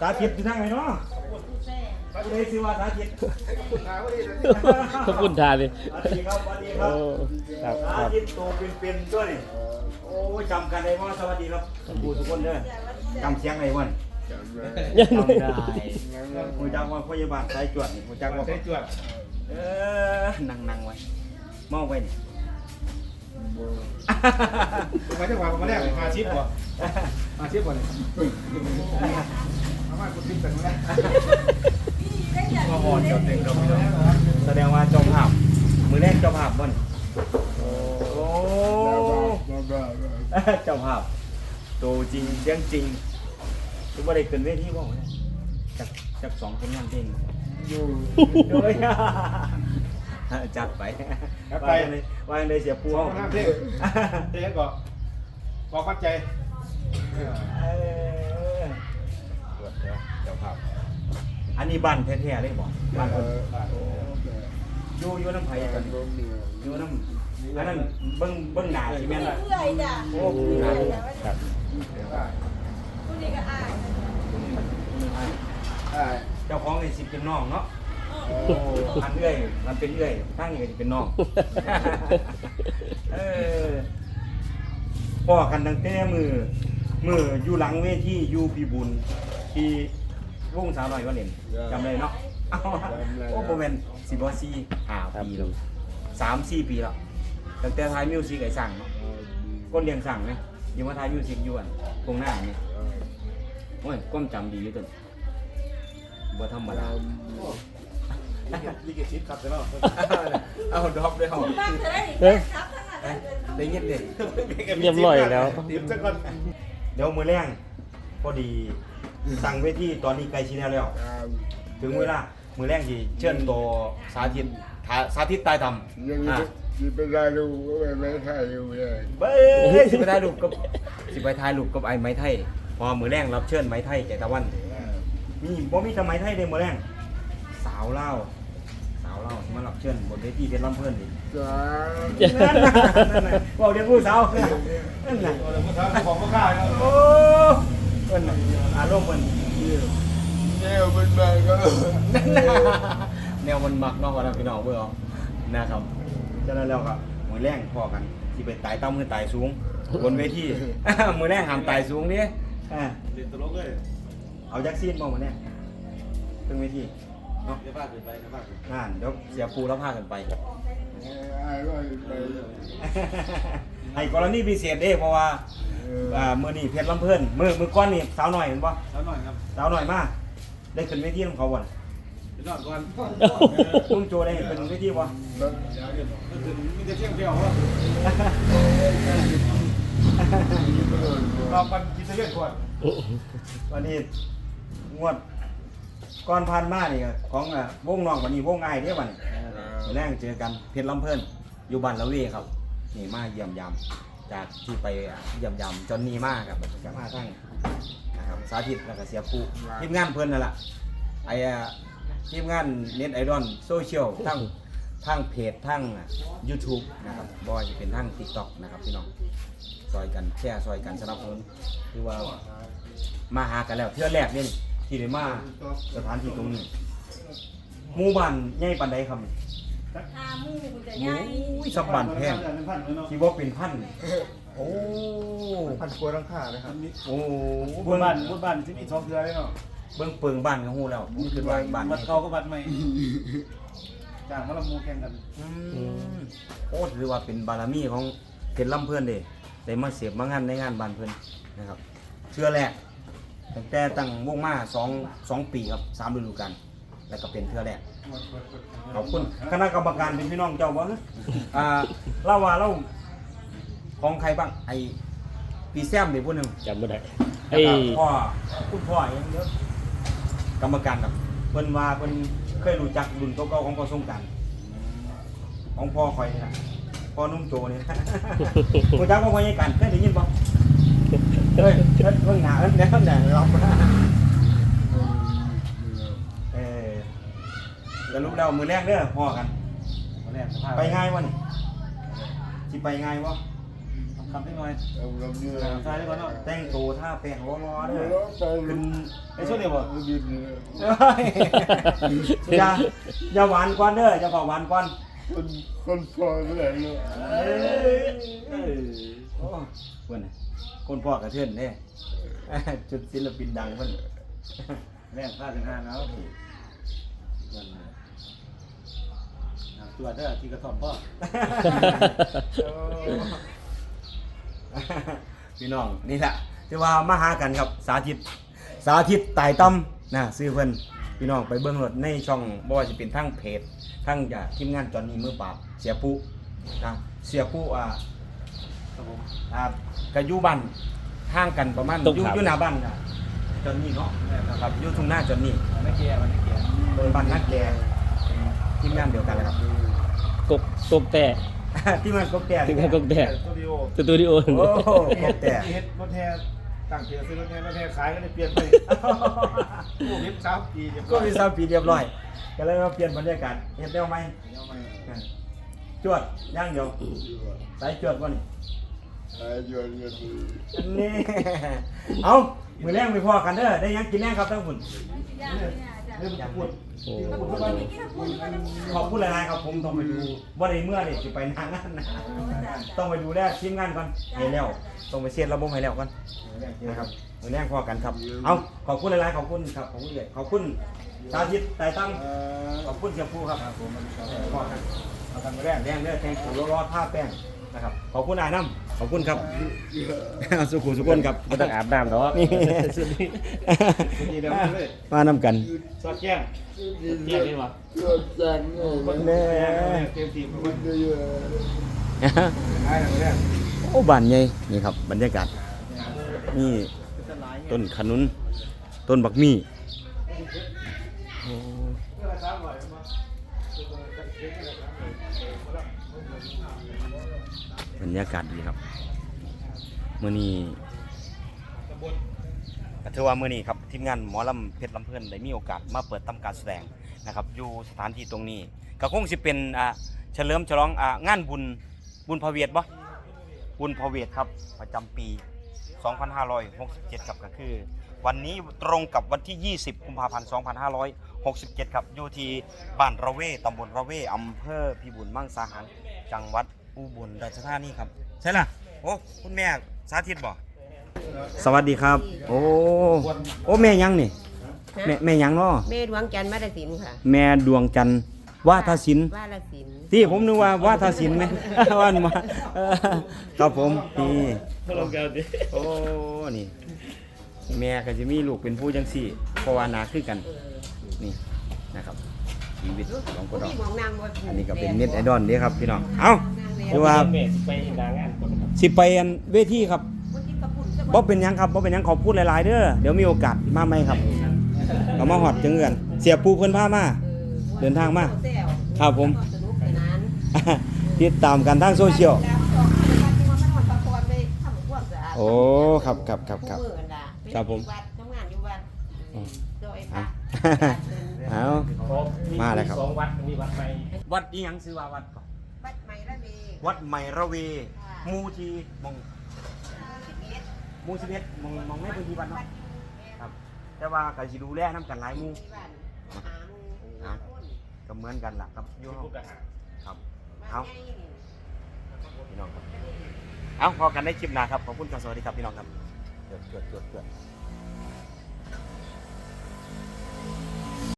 สาธิตอยู่ทางไหนเนาะผู้ใดชื่อว่าสาธิตขอบคุณทานเลยสวัสดีครับสวัสดีครัโอ้บครับสาครับ ธิตโตเป็นๆด้วยนี่โอ้ยจำกันได้ว่าสวัสดีครับทุกผู้ทุกคนเด้อจำเสียงไหนวันจำได้ผู้จักว่าพยาบาลสายจวดนี่ผู้จักว่าใช้จวดเออนั่งนั่งไว้เมาไว้นี่ มาจังหวะมาแรกมาชิปบ่มาชิปบ่เนี่ย มาคุณชิปกันแล้วมาหอนจดเด็กเราไม่ได้แสดงว่าเจ้าภาพมือแรกเจ้าภาพบ่นโอ้เจ้าภาพโตจริงเสียงจริงคือบ่ได้ขึ้นเวทีบ่เนี่ยจักจักสองผลงานเพลงอยู่โดยจัดไปว่าจังไดว่าจังไดเสียปูสองเฮาห้าเพลงเพลงก็บอกวัดใจเออเจ้าภาพอันนี้บ้านแท้ๆเลยบ่บ้านเพิ่นอยู่อยู่น้ำไผกันอยู่น้ำอันนั้นเบิ่งเบิ่งหน้าสิแม่นล่ะเอื่อยจ้ะโอ้อืเบิ่งมหน้าครับผู้นี้ก็อายเจ้าของนี่สิเป็นน้องเนาะโอ้อันเอื้อยมันเป็นเอื้อยทั้งนี้ก็สิเป็นน้องเออพ่อกันตั้งแต่มือมืออยู่หลังเวทีอยู่พี่บุญที่ วงสาวน้อยก็เล่นจำได้เนาะเอาโอ้โหเป็นสิบวสี่ห้าครับปีแล้วสามสี่ปีแล้วตั้งแต่ทายมิวสิกไอ้สั่งเนาะก้นเรียงสั่งไหมยังมาทายมิวสิกอยู่อันตรงหน้านี่โอ้ยก้มจำดีอยู่ตัวบ่ธรรมดานี่เกชิปครับเนาะเอาดรอปด้วยเหรอบ้านเธอได้เห็นครับทั้งนั้นเลยได้ยินเด็เรียบร้อยแล้วติมซะก่อนเดี๋ยวมือแรงพอดี สั่งเวทีตอนนี้ใกล้ชิแล้วแล้ว ถึงเวลามือแรงที่เชิญตัวสาธิตทาสาธิตตายทำยังอะมีไปได้ดูก็ไม่ถ่ายอยู่เลยเบ้ยสิไปถ่ายรูปกับสิไปถ่ายรูปกับไอ้ไม้ไทย พอมือแรงรับเชิญไม้ไทยแกตะวัน มีบ่มีทำไมไทยได้มือแรงสาวเล่าวสาวเล่าวที่มารับเชิญบนเวทีเป็นลำเพื่อนดิจ้านั่นน่ะนั่นน่ะบอกเดี๋ยวผู้สาวนั่นน่ะเราจะพูดทางของพ่อข้าแล้วโอ้ เพิ่นน่ะอารมณ์เพิ่นแนวเป็นแบบก็นั่นน่ะแนวมันมักเนาะว่าพี่น้องเบิ่งเอานะครับฉะนั้นแล้วก็มือแรงพอกันสิไปตายเต้ามือตายสูง บนเวที มือแรงห้ามตายสูงนี่อ่าเด็ดตลกเลยเอาจักซีนบ่มื้อนี้ถึงเวทีเนาะเดี๋ยวพาขึ้นไปเดี๋ยวพาขึ้นนั่นเดี๋ยวเสียปูแล้วพากันไป ไอ้ก็ไปให้กรณีพิเศษเด้เพราะว่า อ่ามื้อนี้เพชรลำเพิ่นมื้อมื้อก่อนนี่สาวหน่อยเห็นบ่แล้วหน่อยครับสาวหน่อยมาได้ขึ้นเวทีของเขาบ่น่ะเดี๋ยวนอนก่อนลุงโจได้ขึ้นเวทีบ่ก็คือมีแต่เที่ยงเที่ยวว่าลองกันกินเที่ยงก่อนวันนี้งวดก่อนผ่านมานี่ก็ของอะวงน้องวันนี้วงอ้ายเด้อบัดนี้มื้อแรงเจอกันเพชรลำเพิ่นอยู่บ้านละเวครับนี่มาเยี่ยมยาม จากที่ไปเยี่ยมยามจนนี่มาครับจะมาทั้งนะครับสาธิตแล้วก็เสียปูทีมงานเพิ่นนั่นแหละไอ้อะทีมงานเน็ตไอดอลโซเชียลทั้งทั้งเพจทั้งยูทูบนะครับบ่ว่าจะเป็นทั้ง TikTok นะครับพี่น้องซอยกันแชร์ซอยกันสนับสนุนคือว่ามาหากันแล้วเทื่อแรกนี่ที่ได้มาสถานที่ตรงนี้หมู่บ้านใหญ่ปานใดครับนี่ หาหมู่คุณจะโอ้ใหญ่ยสักบ้านแพงเป็นพันเลยเนาะที่ว่าเป็นพันโอ้พันกลัวรังค่านะครับโอ้บุเบิ่ญงบ้านบุญบ้านที่มีสองเทือเลยเนาะเบิ่งเปิงบ้านก็ฮู้แล้วผมคิดว่าบ้านบัดนี้เก่าก็บัดใหม่จ้างมาละมูแข่งกันอืมโอ้ถือว่าเป็นบารมีของเพชรลำเพื่อนเด้ได้มาเสียบมางานในงานบ้านเพิ่นนะครับเชื่อแรกตั้งแต่ตั้งวงมาสองสองปีครับสามฤดูกาล แล้วก็เป็นเทื่อแรกขอบคุณคณะกรรมการเป็นพี่น้องเจ้าบ่ฮะอ่าเล่าว่าเราของใครบ้างไอ้ปีแซมเดี๋ยวพูดหนึ่งจำไม่ได้แล้ไอ้วก็พ่อคุณพ่อเองเด้อกรรมการครับเพิ่นว่าเพิ่นเคยรู้จักรุ่นเก่าๆของพ่อสงกรารของพ่อคอยนี่นะพ่อนุ่มโจนี่นะ รู้จักพ่อคอยยังกันเคยได้ยินบ่เฮ้ยเพิ่นเพิ่งหนาเพิ่นแน่แน่รับเอ สรุปแล้วมือแรกเด้อพ่อกัน มาแรกสภาพไปง่ายวะนี่สิไปง่ายวะไคำนิดหน่อยเอาลำเนื้อใช่ก่อนเนาะแต่งตัวท่าแป้งรอๆเด้อแล้วไปขึ้นไอ้ช่วงนี้บ่ดินเลยเอ้ยอย่าอย่าหวานก่อนเด้ออย่าเผาหวานก่อนคนคนซอยไม่ได้เลยเอ้ยเอ้ยโอ้เพิ่นน่ะคนพ่อกระเทือนเด้จุดศิลปินดังเพิ่นแรงพลาดถึงห้าแล้ว ตัวเด้อที่กระท่อมพ่อ พี่น้องนี่แหละที่ว่ามาหากันครับสาธิต สาธิตตายต้อมนะซื้อเพิ่นพี่น้องไปเบิ่งรถในช่องบ่ว่าสิเป็นทั้งเพจทั้งจากทีมงานจอนนี่มือปราบเสียปุ๊นะเสียปุ๊อ่าครับผมอ่าก็อยู่บ้านห่างกันประมาณตรงอยู่ข้าม อยู่หน้าบ้านน่ะจอนนี่เนาะครับอยู่ทุ่งหน้าจอนนี่ไม่แก่มันไม่แก่เป็นบ้านนักแก ทีมงานเดียวกันเลยครับ กบกบแต่ทีมงานก็แก่ถึงแค่กบแต่สตูดิโอสตูดิโอโอ้โหกบแต่เฮ็ดรถแห่ตั้งเทียซื้อรถแห่รถแห่ขายก็ได้เปลี่ยนไปผู้เฮ็ดสามปีเรียบร้ก็อยมีสามปีเรียบร้อยก็เลยมาเปลี่ยนบรรยากาศเฮ็ดได้ไหมเอาไหมจวดย่างเดียวสายจวดวะนี่ไอ้ยวนกันดีนี่เอามือแรงไปพอกันเด้อได้หยังกินแรงครับทั้งคุณย่างเนี่ยจ้ะ เรื่องพูดโอ้แล้วผมก็มีกินพูดก็ต้องขอบคุณหลายๆครับผมต้องไปดูบ่ได้เมื่อนี่สิไปนางงานนะต้องไปดูแลทีมงานก่อนให้แล้วต้องไปเช็ดระบบให้แล้วก่อนนะครับมือแรงพอกันครับ เอาขอบคุณหลายๆขอบคุณครับขอบคุณเลยขอบคุณสาธิตไต่ตั้งเอ่อขอบคุณเสียผู้ครับครับผมมันก็พอกันเอากันมาแรงแรงเด้อแทงปูรอดผ้าแป้งนะครับขอบคุณนายน้ำ ขอบคุณครับ สุขุสุขคนครับไม่ต้องอาบน้ำหรอกนี่สุดนี้ดีเดียวเลยมานำกันสอดแก้งเทียบนี่วะตัวจังเลยคนแน่เต็มทีมมันจะเยอะได้แล้วเนี่ยโอ้บานใหญ่นี่ครับ บรรยากาศนี่ต้นขนุน ต้นบักมี่โอ้ บรรยากาศดีครับมื่อนี้ก็ถือว่ามื่อนี้ครับทีมงานหมอลำเพชรลำเพลินได้มีโอกาสมาเปิดทำการแสดงนะครับอยู่สถานที่ตรงนี้ก็คงสิเป็นอ่าเฉลิมฉลองอ่างานบุญบุญพระเวทบ่บุญพระเวทครับประจำปี 2567ครับก็คือ วันนี้ตรงกับวันที่ 20 กุมภาพันธ์ 2567 ครับอยู่ที่บ้านระเวตำบลระเวอำเภอพิบูลมังสาหาร จังหวัดอุบลราชธานีครับ ใช่ล่ะ โอ้คุณแม่สาธิตบ่สวัสดีครับ โอ้โอ้แม่ยังนี่แม่แม่ยังเนาะเมดวงจันทร์มาดสินค่ะ แม่ดวงจันทร์วาทศิลป์ว่าละสินที่ผมนึกว่าวาทศิลป์ไหมวันมาเออครับผมนี่ลงกันดิโอ้นี่แม่ก็จะมีลูกเป็นผู้จังสี่เพราะว่านาคือกัน นี่นะครับชีวิตของคนเราพี่มองนางบ่อันนี้ก็เป็นเน็ตไอดอลเด้ครับพี่น้อง เอ้าดูว่าเมสไปนางงานคนครับสิไปอันเวทีครับบ่เป็นหยังครับบ่เป็นหยังขอพูดหลายๆเด้อ เดี๋ยวมีโอกาสมาใหม่ครับเอามาหอดจังเงินเสียปูเพิ่นพามา เดินทางมาครับผมสนุกสนานติดตามกันทางโซเชียลแล้วก็มันหอดตะกอนไปทำความสะอาดโอ้ ครับครับครับครับมือกันล่ะครับผมวั โดยพระเอามาแล้วครับ สองวัดมีวัดใหม่วัดนี้ยังซื้อว่าวัดก่อนวัดใหม่ละเมวัดใหม่ระเวค่ะหมู่ที่มองสิบเมตรหมู่11มองมองในพื้นที่บ้านเนาะครับ แต่ว่าก็สิดูแลนํกันหลายหมู่ที่บ้านหาหมู่หาคนก็เหมือนกันล่ะครับอยู่ผู้กระหาครับมาเอาไงนี่พี่น้องครับเอาพอกันได้คลิปหน้าครับขอบคุณครับสวัสดีครับพี่น้องครับเกิดเกิดเกิดเกิด